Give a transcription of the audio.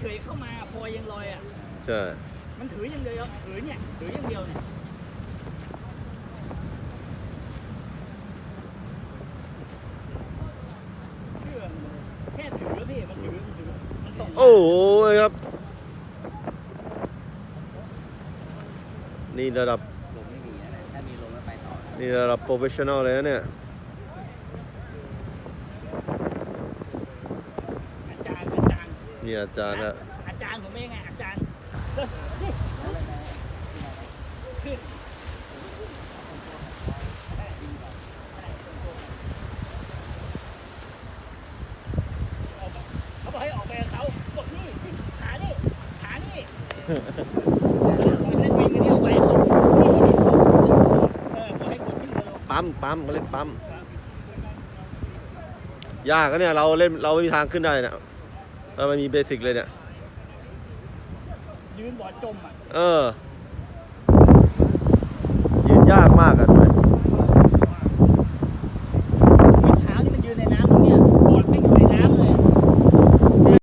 เฉยๆเข้ามาคอยยังลอยอะ ใช่ มันถืออย่างเดียวถือเนี่ยถืออย่างเดียวเนี่ยเชื่อมันเลยแค่ถือพี่มันถือมันถือมันส่งโอ้โหครับ นี่ระดับลมไม่มีนะถ้ามีลมแล้วไปต่อนะนี่ระดับโปรเฟชชั่นอลเลยนะเนี่ย อาจารย์อา จารย์นี่อาจารย์ฮะอาจารย์ผมเองไงอาจารย์เฮ้ยนี่ขึ้นเขาบอกให้ออกไปกับเขาบอกนี่นี่ขานี่ขานี่มันเล่นวิ่งกันเดียวไปเขานี่เออบอกให้กดขึ้นเร็วปั๊มปั๊มเขาเรียกปั๊มยากอะเนี่ยเราเล่นเราไม่มีทางขึ้นได้เนี่ย เราไม่มีเบสิกเลยเนี่ย ยืนบอดจมอะ เออ ยืนยากมากอะด้วย